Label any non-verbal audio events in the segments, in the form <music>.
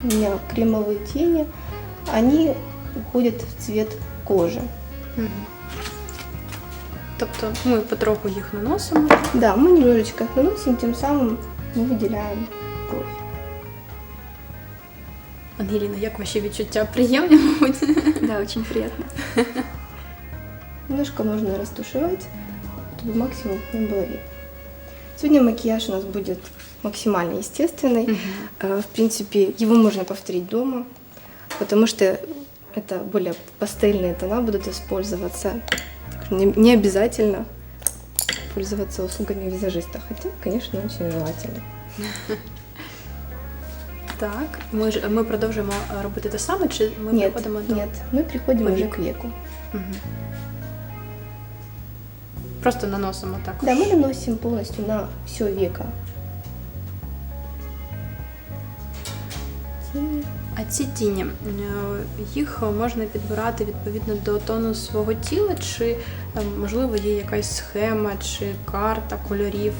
У меня кремовые тени, они уходят в цвет кожи. Мгм. Тобто ми потроху їх наносимо. Да, мы немножечко их наносим, тем самым мы выделяем кровь. Ангеліна, як ваші відчуття? Приємні, мабуть. Да, очень приятно. Немножко можно растушевать, чтобы максимум не было видно. Сегодня макияж у нас будет максимально естественный. Э, В принципе, его можно повторить дома, потому что это более пастельные тона будут использоваться. Не, не обязательно пользоваться услугами визажиста, хотя, конечно, очень желательно. <laughs> Так, ми ж ми продовжуємо робити те саме, чи ми нет, переходимо до нет, мы приходим По уже к веку. Мгм. Просто наносимо також. Да, мы наносим полностью на все веко. ці тіні, е, їх можна підбирати відповідно до тону свого тіла, чи е, можливо є якась схема чи карта кольорів.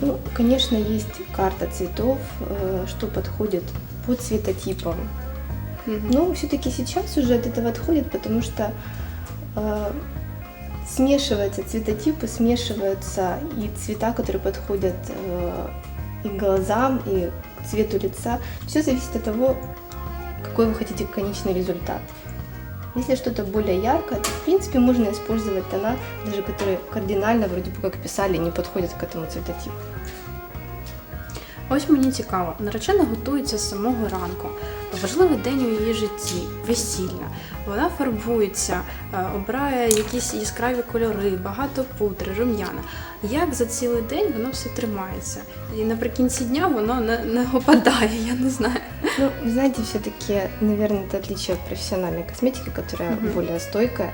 Ну, конечно, есть карта цветов, э, что подходит по цветотипам. Мгм. Но все-таки сейчас уже от этого отходит, потому что э, смешиваются цветотипы, смешиваются и цвета, которые подходят э, и к глазам, и к цвету лица. Все зависит от того, какой вы хотите конечный результат. Если что-то более яркое, то в принципе можно использовать тона, даже которые кардинально, вроде бы как писали, не подходят к этому цветотипу. Ось мені цікаво, наречена готується з самого ранку. Важливий день у її житті, весільна. Вона фарбується, е, обирає якісь яскраві кольори, багато пудри, рум'яна. Як за цілий день воно все тримається? І наприкінці дня воно не, не опадає, я не знаю. Ну, вы знаете, все-таки, наверное, это отличие от профессиональной косметики, которая Мгм. более стойкая.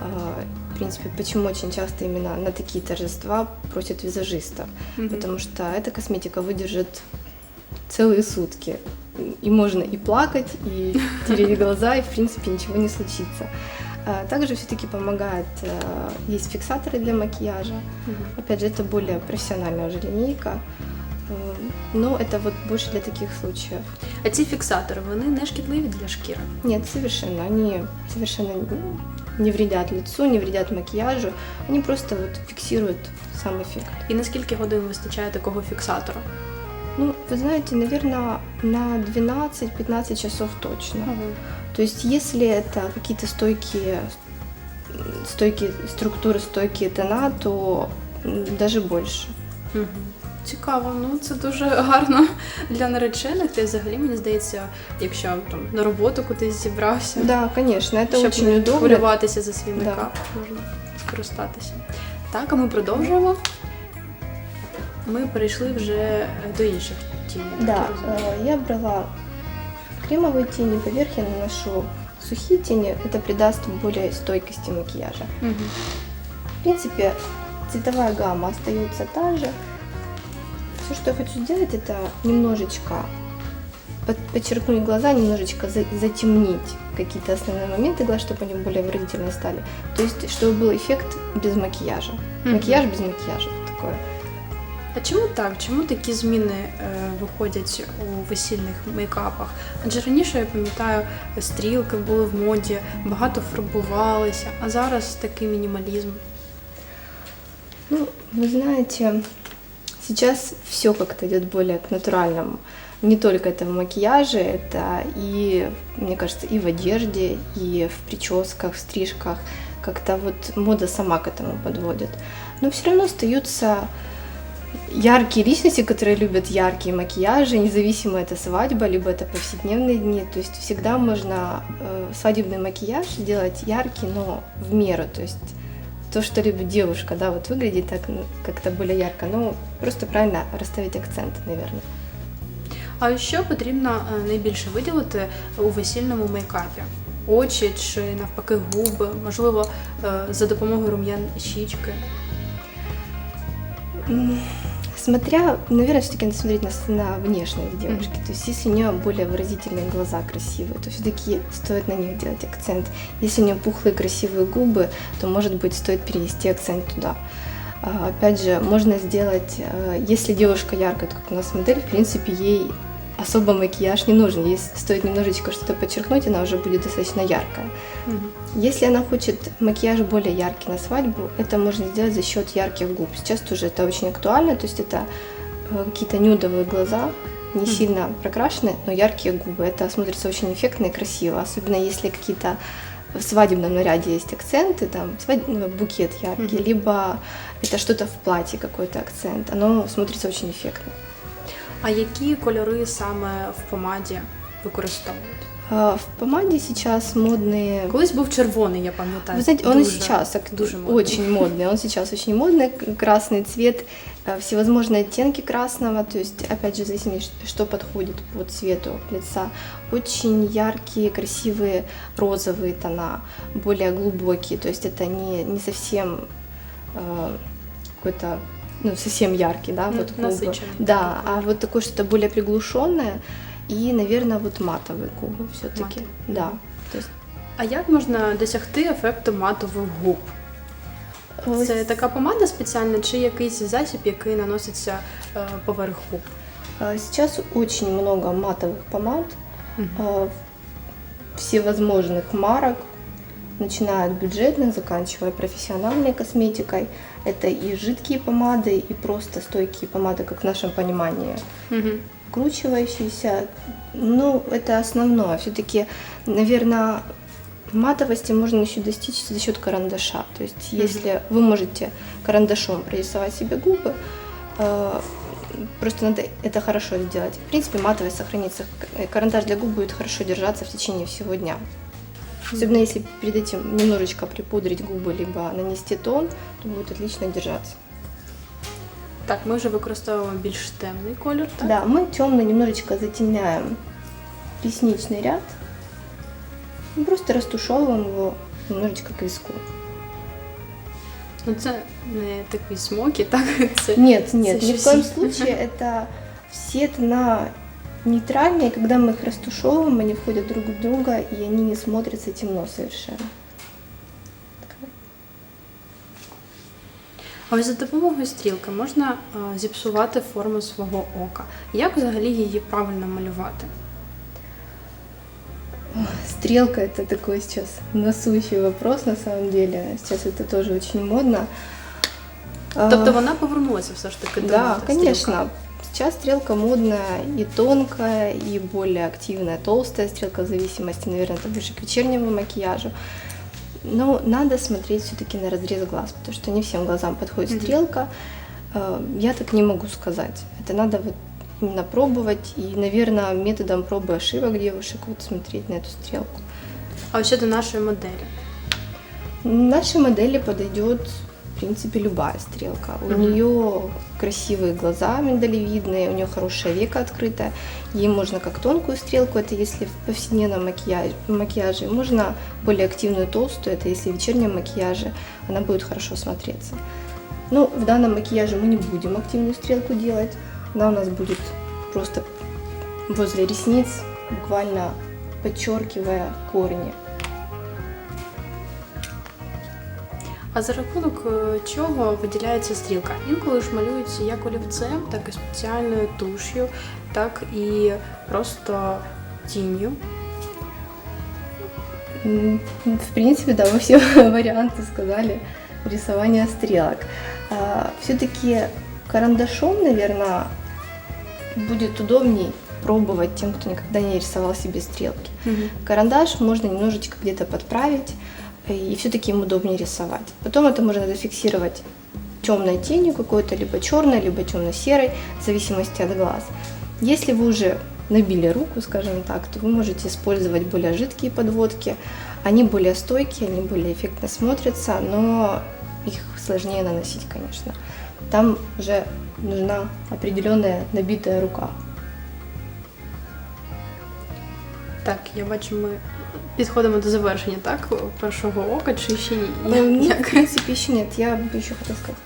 А, В принципе, почему очень часто именно на такие торжества просят визажистов? Потому что эта косметика выдержит целые сутки. И можно и плакать, и <laughs> тереть глаза, и в принципе ничего не случится. А, Также все-таки помогает, э, есть фиксаторы для макияжа. Мгм. Опять же, это более профессиональная уже линейка. Э, Но это вот больше для таких случаев. А ці фіксатори вони не шкідливі для шкіри. Нет, совершенно. Они совершенно не вредят лицу, не вредят макияжу. Они просто вот фиксируют сам эффект. І наскільки годин вистачає такого фіксатора? Ну, вы знаете, наверное, на 12-15 часов точно. То есть, если это какие-то стойкие, стойкие структуры, стойкие тона, то м, даже больше. Мгм. Цікаво, ну це дуже гарно для наречених. Та й взагалі мені здається, якщо там на роботу кудись зібрався, Да, конечно, это щоб очень не удобно. хвилюватися за свій Да. мейкап, можна скористатися. Так, а ми продовжуємо. Ми перейшли вже до інших тіней. так Да, я розумію. э, я брала кремовые тени, поверх я наношу сухие тени. Это придаст более стойкости макияжа. Мгм. В принципе, цветовая гамма остается та же. Все, что я хочу сделать, это немножечко под- подчеркнуть глаза, немножечко за- затемнить какие-то основные моменты глаз, чтобы они более выразительно стали. То есть, чтобы был эффект без макияжа. Мгм. Макияж без макияжа. Такое. А чому так? Чому такі зміни е, виходять у весільних мейкапах? Адже раніше я пам'ятаю, стрілки були в моді, багато фарбувалися, а зараз такий мінімалізм. Ну, вы знаете, сейчас все как-то идет более к натуральному. Не только это в макияже, это и, мне кажется, и в одежде, и в прическах, в стрижках. Как-то вот мода сама к этому подводит. Но все равно остаются яркие личности, которые любят яркие макияжи, независимо это свадьба, либо это повседневные дни. То есть всегда можно э, свадебный макияж сделать яркий, но в меру. То есть то, что любит девушка, да, вот выглядит так ну, как-то более ярко. Ну, просто правильно расставить акцент, наверное. А що потрібно е, найбільше виділити у весільному мейкапі? Очі чи навпаки губи, можливо, е, за допомогою рум'ян щічки. М, Смотря, наверное, все-таки надо смотреть на, на внешность девушки. То есть, если у нее более выразительные глаза красивые, то все-таки стоит на них делать акцент. Если у нее пухлые красивые губы, то, может быть, стоит перенести акцент туда. А, Опять же, можно сделать, э, если девушка яркая, то как у нас модель, в принципе, ей особо макияж не нужен. Если стоит немножечко что-то подчеркнуть, она уже будет достаточно яркая. Мгм. Если она хочет макияж более яркий на свадьбу, это можно сделать за счет ярких губ. Сейчас тоже это очень актуально, то есть это э, какие-то нюдовые глаза, не Мгм. сильно прокрашенные, но яркие губы. Это смотрится очень эффектно и красиво, особенно если какие-то в свадебном наряде есть акценты, там свад- ну, букет яркий, Мгм. либо это что-то в платье, какой-то акцент. Оно смотрится очень эффектно. А які кольори саме в помаді використовують? В помаде сейчас модные Колись був червоний, я пам'ятаю. Вы знаете, он и сейчас ак- дуже модний. очень модный. Он сейчас очень модный. Красный цвет, э, всевозможные оттенки красного. То есть, опять же, в зависимости, что подходит по цвету лица. Очень яркие, красивые розовые тона, более глубокие. То есть это не, не совсем э, какой-то ну, совсем яркий, да, Ну, вот губы. насыщенный Да, такой а вот такое что-то более приглушенное и, наверное, вот матовые губы все-таки. Матовые. Да. То есть А як можна досягти ефекту матових губ? э, Це така помада спеціальна чи якийсь засіб, який наноситься е, поверх губ? А, Сейчас очень много матовых помад, Мгм. а, всевозможных марок, начиная от бюджетных, заканчивая профессиональной косметикой. Это и жидкие помады, и просто стойкие помады, как в нашем понимании. Мгм. Кручивающиеся, ну, это основное. Все-таки, наверное, матовости можно еще достичь за счет карандаша. То есть, Мгм. если вы можете карандашом прорисовать себе губы, э, просто надо это хорошо сделать. В принципе, матовость сохранится. Э, Карандаш для губ будет хорошо держаться в течение всего дня. Особенно если перед этим немножечко припудрить губы, либо нанести тон, то будет отлично держаться. Так, ми вже використовуємо більш темний колір, так? Да, мы темно немножечко затемняем ресничный ряд. И просто растушевываем его немножечко к виску. Ну це не такий смокі, так? <laughs> Це Нет, нет, Це ни в щось- коем <laughs> случае это все тона нейтральные, когда мы их растушевываем, они входят друг в друга, и они не смотрятся темно совершенно. А ось за допомогою стрілки можна е, зіпсувати форму свого ока. Як взагалі її правильно малювати? Стрелка это такой сейчас насущий вопрос на самом деле. Сейчас это тоже очень модно. А, Тобто вона повернулася все ж таки до Да, моди, конечно. стрілка? Сейчас стрелка модная и тонкая, и более активная, толстая стрелка, в зависимости, наверное, это больше к вечернему макияжу. Но надо смотреть все-таки на разрез глаз, потому что не всем глазам подходит Мгм. стрелка. Э, Я так не могу сказать. Это надо вот именно пробовать и, наверное, методом пробы и ошибок девушек вот смотреть на эту стрелку. А ось щодо нашої моделі. Нашей модели подойдет, в принципе, любая стрелка. У Мгм. нее красивые глаза миндалевидные, у нее хорошая века открытая. Ей можно как тонкую стрелку, это если в повседневном макияже, макияже. Можно более активную толстую, это если в вечернем макияже она будет хорошо смотреться. Ну, в данном макияже мы не будем активную стрелку делать. Она у нас будет просто возле ресниц, буквально подчеркивая корни. А за рахунок е, чого виділяється стрілка? Інколи ж малюються як олівцем, так і спеціальною туш'ю, так і просто тінню. М, В принципе, да, вы все <laughs> варианты сказали рисования стрелок. Все-таки карандашом, наверное, будет удобней пробовать тем, кто никогда не рисовал себе стрелки. Карандаш можно немножечко где-то подправить, э, и все-таки им удобнее рисовать. Потом это можно зафиксировать темной тенью какой-то, либо черной, либо темно-серой, в зависимости от глаз. Если вы уже набили руку, скажем так, то вы можете использовать более жидкие подводки. Они более стойкие, они более эффектно смотрятся, но их сложнее наносить, конечно. Там уже нужна определенная набитая рука. Так, я бачу, ми підходимо до завершення, так? Першого ока чи ще ні? Ну, нет, в принципе, еще нет. Я бы еще хотела сказать.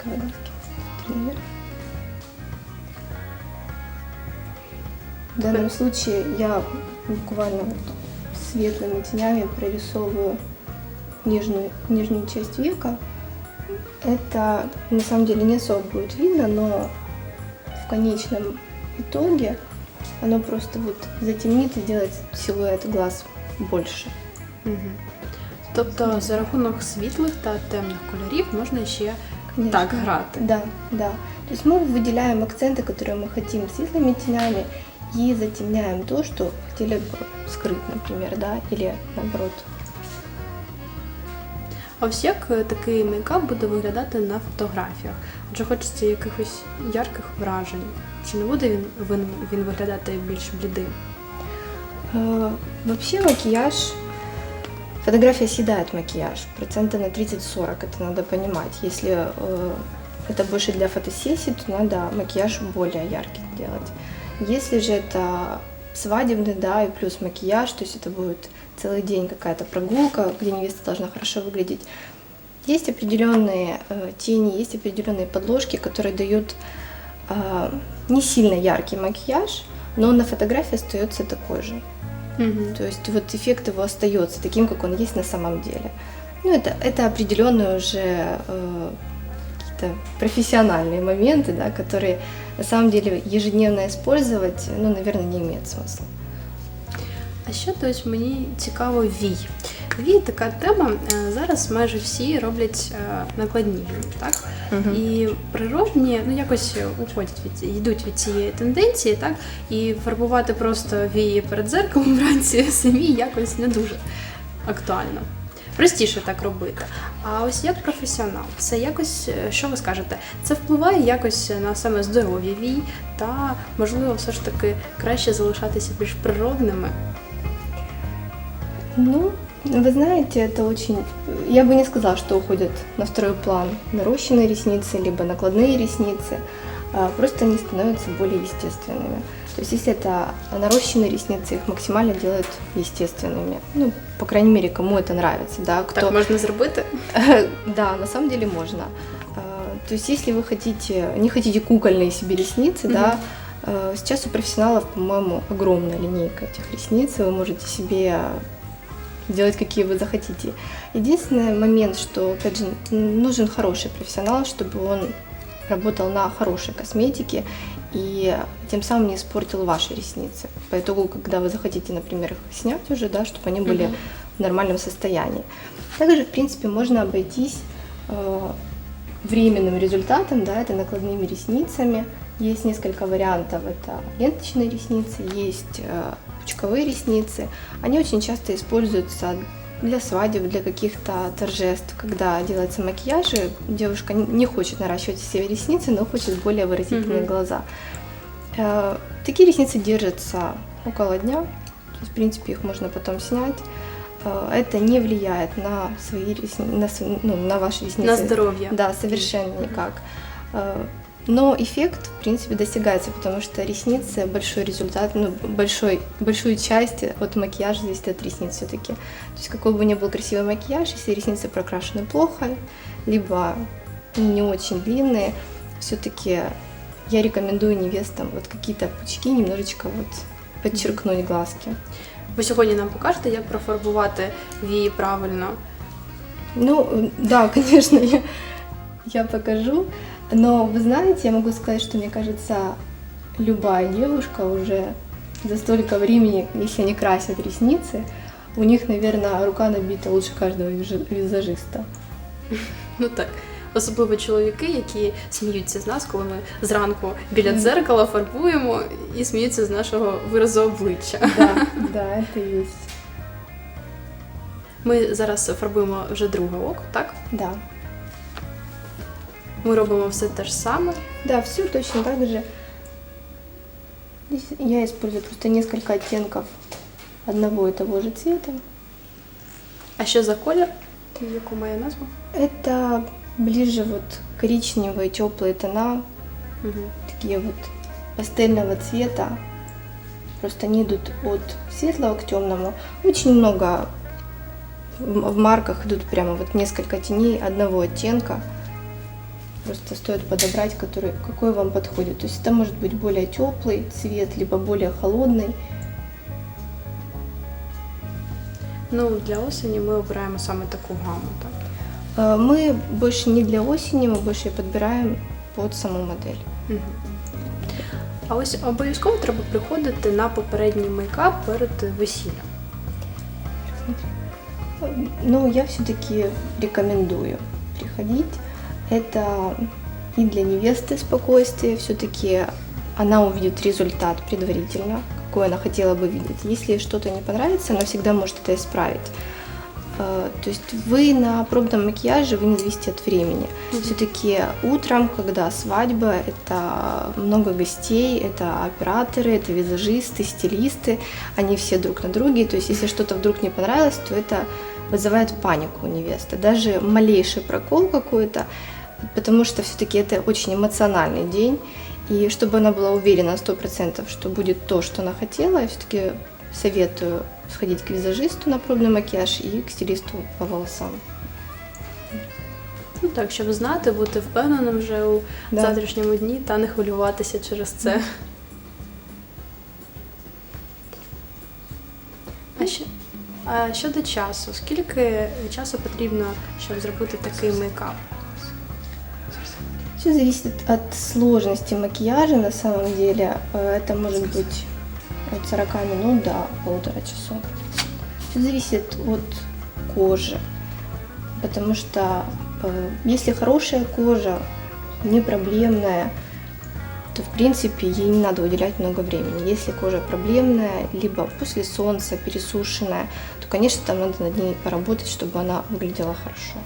Наверх. В данном случае я буквально вот светлыми тенями прорисовываю нижнюю, нижнюю часть века. Это на самом деле не особо будет видно, но в конечном итоге Оно просто вот затемнит и сделает силуэт глаз больше. Угу. Тобто за рахунок світлих та темних кольорів можна ще Конечно. так грати. Да, да. То есть мы выделяем акценты, которые мы хотим светлыми тенями, и затемняем то, что хотели бы скрыть, например, да, или наоборот. А ось як е, такий мейкап буде виглядати на фотографіях? Адже хочеться якихось ярких вражень. Чи не буде він, він, він виглядати більш блідим? Э, Вообще макияж, фотография съедает макияж, процентов на 30-40, это надо понимать. Если э, это больше для фотосессий, то надо макияж более яркий делать. Если же это свадебный, да, и плюс макияж, то есть это будет целый день какая-то прогулка, где невеста должна хорошо выглядеть. Есть определенные э, тени, есть определенные подложки, которые дают э, не сильно яркий макияж, но на фотографии остается такой же. Угу. То есть вот эффект его остается таким, как он есть на самом деле. Ну, это, это определенные уже э, какие-то профессиональные моменты, да, которые на самом деле ежедневно использовать, ну, наверное, не имеет смысла. А ще ось мені цікаво вій. Вій така тема. е, Зараз майже всі роблять е, накладні так? І природні ну якось уходять від йдуть від цієї тенденції, так і фарбувати просто вії перед зеркалом <laughs> вранці самі якось не дуже актуально. Простіше так робити. А ось як професіонал, це якось, е, що ви скажете, це впливає якось на саме здоров'я вій, та можливо, все ж таки краще залишатися більш природними. Ну, вы знаете, это очень... Я бы не сказала, что уходят на второй план нарощенные ресницы, либо накладные ресницы. а Просто они становятся более естественными. То есть если это нарощенные ресницы, их максимально делают естественными. Ну, по крайней мере, кому это нравится, да, кто... Так можна зробити? <laughs> Да, на самом деле можно. А, То есть, если вы хотите, не хотите кукольные себе ресницы, да, э, сейчас у профессионалов, по-моему, огромная линейка этих ресниц, вы можете себе делать какие вы захотите. Единственный момент, что, опять же, нужен хороший профессионал, чтобы он работал на хорошей косметике и тем самым не испортил ваши ресницы. По итогу, когда вы захотите, например, их снять уже, да, чтобы они были Мгм. в нормальном состоянии. Также, в принципе, можно обойтись э, временным результатом, да, это накладными ресницами. Есть несколько вариантов. Это ленточные ресницы, есть э, пучковые ресницы. Они очень часто используются для свадеб, для каких-то торжеств, когда делается макияж, и девушка не- хочет наращивать себе ресницы, но хочет более выразительные Мгм. глаза. Э, Такие ресницы держатся около дня, то есть, в принципе, их можно потом снять. Э, Это не влияет на свои ресни- на, ну, на ваши ресницы. На здоров'я. Да, совершенно никак. Э, Но эффект, в принципе, достигается, потому что ресницы большой результат, ну, большой, большую часть от макияжа зависит от ресниц все-таки. То есть какой бы ни был красивый макияж, если ресницы прокрашены плохо, либо не очень длинные, все-таки я рекомендую невестам вот какие-то пучки немножечко вот подчеркнуть глазки. Ви сьогодні нам покажете, як профарбувати вії правильно. Ну, э, да, конечно, <laughs> я, я покажу. Но вы знаете, я могу сказать, что мне кажется, любая девушка уже за столько времени, если они красят ресницы, у них, наверное, рука набита лучше каждого визажи- визажиста. Ну так. Особливо чоловіки, які сміються з нас, коли ми зранку біля Мгм. дзеркала фарбуємо і сміються з нашого виразу обличчя. Да, да, это есть. Ми зараз фарбуємо вже друге око, так? Да. Ми робимо все те ж саме. Да, все точно так же. Здесь я использую просто несколько оттенков одного и того же цвета. А що за колір? Яку має назву? Это ближе вот коричневые теплые тона, Угу. такие вот пастельного цвета. Просто они идут от светлого к темному. Очень много в в марках идут прямо вот несколько теней одного оттенка. Просто стоит подобрать, который, какой вам подходит. То есть это может быть более теплый цвет, либо более холодный. Ну, для осені ми обираємо саме таку гаму, так? Э, Мы больше не для осени, мы больше подбираем под саму модель. Угу. А ось обов'язково треба приходити на попередній мейкап перед весіллям. Ну, я все-таки рекомендую приходить. Это и для невесты спокойствие, все-таки она увидит результат предварительно, какой она хотела бы видеть. Если что-то не понравится, она всегда может это исправить. Э, То есть вы на пробном макияже, вы не зависите от времени. Все-таки утром, когда свадьба, это много гостей, это операторы, это визажисты, стилисты, они все друг на друге. То есть если что-то вдруг не понравилось, то это вызывает панику у невесты. Даже малейший прокол какой-то, потому что все-таки это очень эмоциональный день. И чтобы она была уверена на 100%, что будет то, что она хотела, я все-таки советую сходить к визажисту на пробный макияж и к стилисту по волосам. Ну так, щоб знати, бути впевненим вже у Да. завтрашньому дні та не хвилюватися через це. А ще а щодо часу, скільки часу потрібно, щоб зробити такий мейкап? Все зависит от сложности макияжа на самом деле. Э, Это может быть от 40 минут до полутора часов. Все зависит от кожи. Потому что э, если хорошая кожа, не проблемная, то в принципе ей не надо уделять много времени. Если кожа проблемная, либо после солнца пересушенная, то, конечно, там надо над ней поработать, чтобы она выглядела хорошо.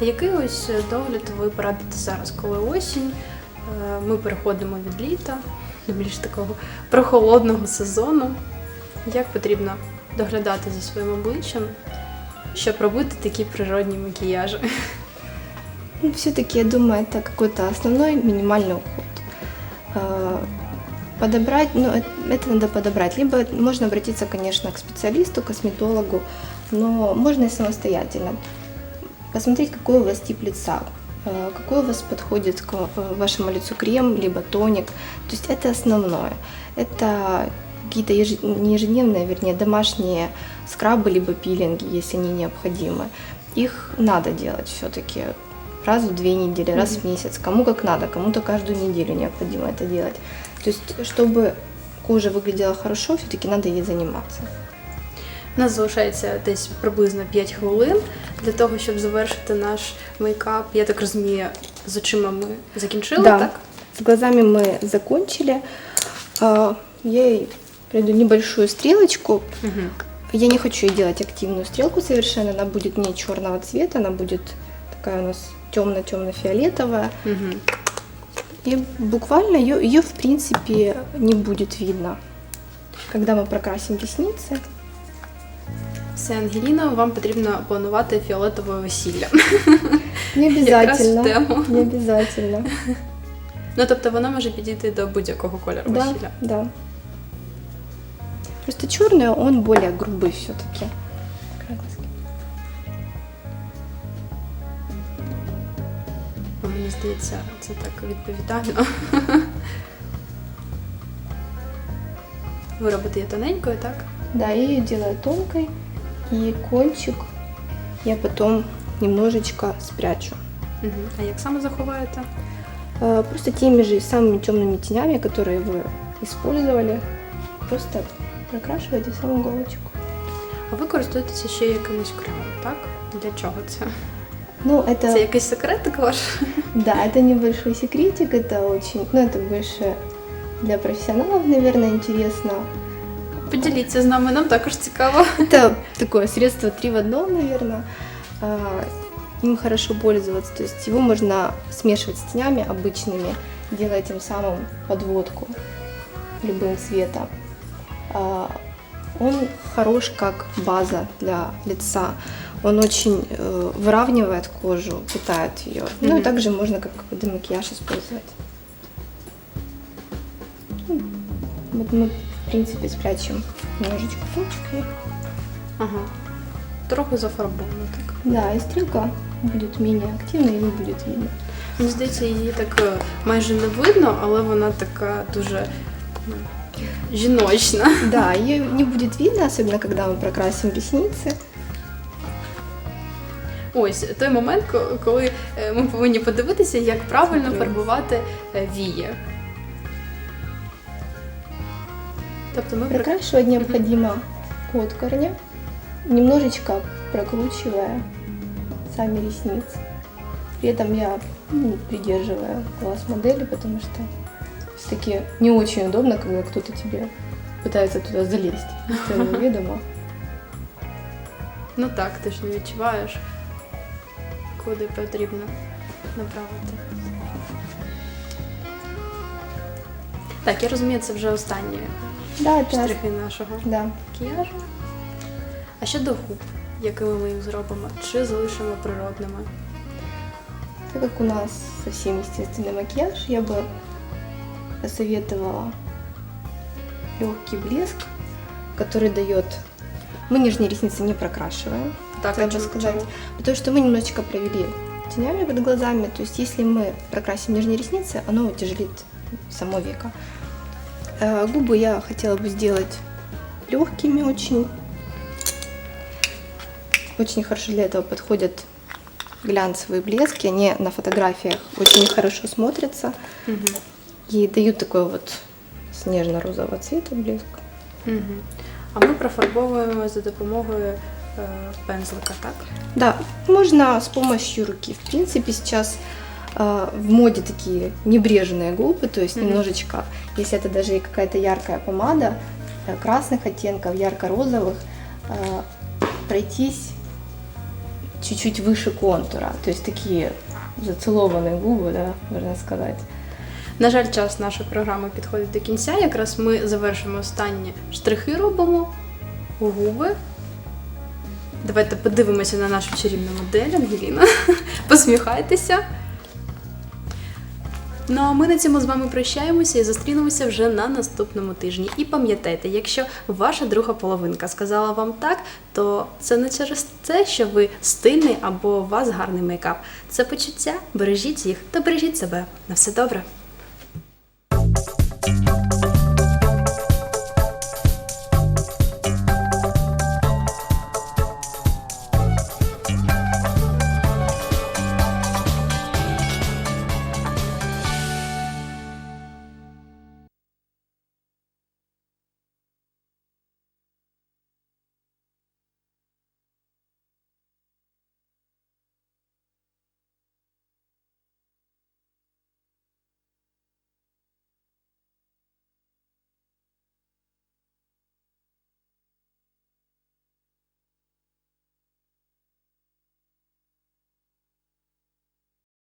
А Який ось догляд ви порадите зараз, коли осінь? е, Ми переходимо від літа до більш такого прохолодного сезону. Як потрібно доглядати за своїм обличчям, щоб робити такі природні макіяжі? все-таки, я думаю, это какой-то основной минимальный уход. Э, Подобрать, ну, э- это надо подобрать. Либо можно обратиться, конечно, к специалисту, косметологу, но можно и самостоятельно. Посмотреть, какой у вас тип лица, э, какой у вас подходит к э, вашему лицу крем, либо тоник. То есть это основное. Это какие-то еж- не ежедневные, вернее, домашние скрабы, либо пилинги, если они необходимы. Их надо делать все-таки раз в две недели, раз в месяц, кому как надо, кому-то каждую неделю необходимо это делать. То есть, чтобы кожа выглядела хорошо, все-таки надо ей заниматься. У нас залишається десь приблизно 5 хвилин для того, щоб завершити наш мейкап. Я так розумію, з очима ми закінчили, Да. так? С глазами мы закончили. А, Я ей приду небольшую стрелочку. Угу. Я не хочу ей делать активную стрелку совершенно. Она будет не черного цвета, она будет такая у нас темно-темно-фиолетовая. Угу. И буквально ее, ее в принципе не будет видно. Когда мы прокрасим ресницы, Все, Ангеліна, вам потрібно планувати фіолетове весілля. <laughs> не тему. Не обязательно. <laughs> Ну тобто вона може підійти до будь-якого кольору Да, весілля. да. Просто черный, он более грубый все-таки. Мені здається, це так відповідально. <laughs> Ви робите її тоненькою, так? Да, я ее делаю тонкой, и кончик я потом немножечко спрячу. Угу. А як саме заховаєте? Э, Просто теми же самыми темными тенями, которые вы использовали, просто прокрашиваете сам уголочек. А ви користуєтеся ще якимось кремом, так? Для чого це? Ну, это, Це якийсь секретик ваш? <laughs> да, это небольшой секретик, это очень, ну, это больше для профессионалов, наверное, интересно. Поділіться з нами, нам також цікаво. Это такое средство три в одном, наверное. А, Им хорошо пользоваться, то есть его можно смешивать с тенями обычными, делая тем самым подводку любым цветом. А, Он хорош как база для лица. Он очень э, выравнивает кожу, питает ее. Ну и Мгм. также можно как демакияж использовать. Ну, Вот мы, принципі, сплячем немножечко точки. Ага. Трохи зафарбовано так. Да, і стрілка буде менш активна і не буде видно. Мені здається, її так э, майже не видно, але вона така дуже ну, жіночна. Да, її не буде видно, особливо коли ми прокрасимо ресниці. Ось той момент, коли е, ми повинні подивитися, як правильно фарбувати е, вії. Тобто ми при- Прокрашивать необходимо от корня, немножечко прокручивая сами ресницы. При этом я ну, придерживаю глаз модели, потому что все-таки не очень удобно, когда кто-то тебе пытается туда залезть. Это <laughs> неведомо. ну так, ти ж не відчуваєш, куди потрібно направити. Так, я розумію, це вже останні Да, это штрихи нашого да. макіяжу. А щодо губ, якими ми їх зробимо, чи залишимо природними? Так как у нас совсем естественный макияж, я бы посоветовала легкий блеск, который дает... Мы нижние ресницы не прокрашиваем, Так, Треба а чому- сказать. чому? потому что мы немножечко провели тенями под глазами. То есть если мы прокрасим нижние ресницы, оно утяжелит само веко. Э, Губы я хотела бы сделать легкими очень. Очень хорошо для этого подходят глянцевые блески. Они на фотографиях очень хорошо смотрятся Мгм. и дают такой вот снежно-розового цвета блеск. Мгм. А ми профарбовуємо за допомогою е, пензлика, так? Да, можно с помощью руки. В принципе, сейчас э, в моде такие небрежные губы, то есть Мгм. немножечко, если это даже и какая-то яркая помада, э, красных оттенков, ярко-розовых, э, пройтись чуть-чуть выше контура, то есть такие зацелованные губы, да, можно сказать. На жаль, час нашої програми підходить до кінця. Якраз ми завершимо останні штрихи, робимо губи. Давайте подивимося на нашу чарівну модель Ангеліна. <laughs> Посміхайтеся. Ну а ми на цьому з вами прощаємося і зустрінемося вже на наступному тижні. І пам'ятайте, якщо ваша друга половинка сказала вам так, то це не через те, що ви стильний або у вас гарний мейкап. Це почуття, бережіть їх та бережіть себе. На все добре.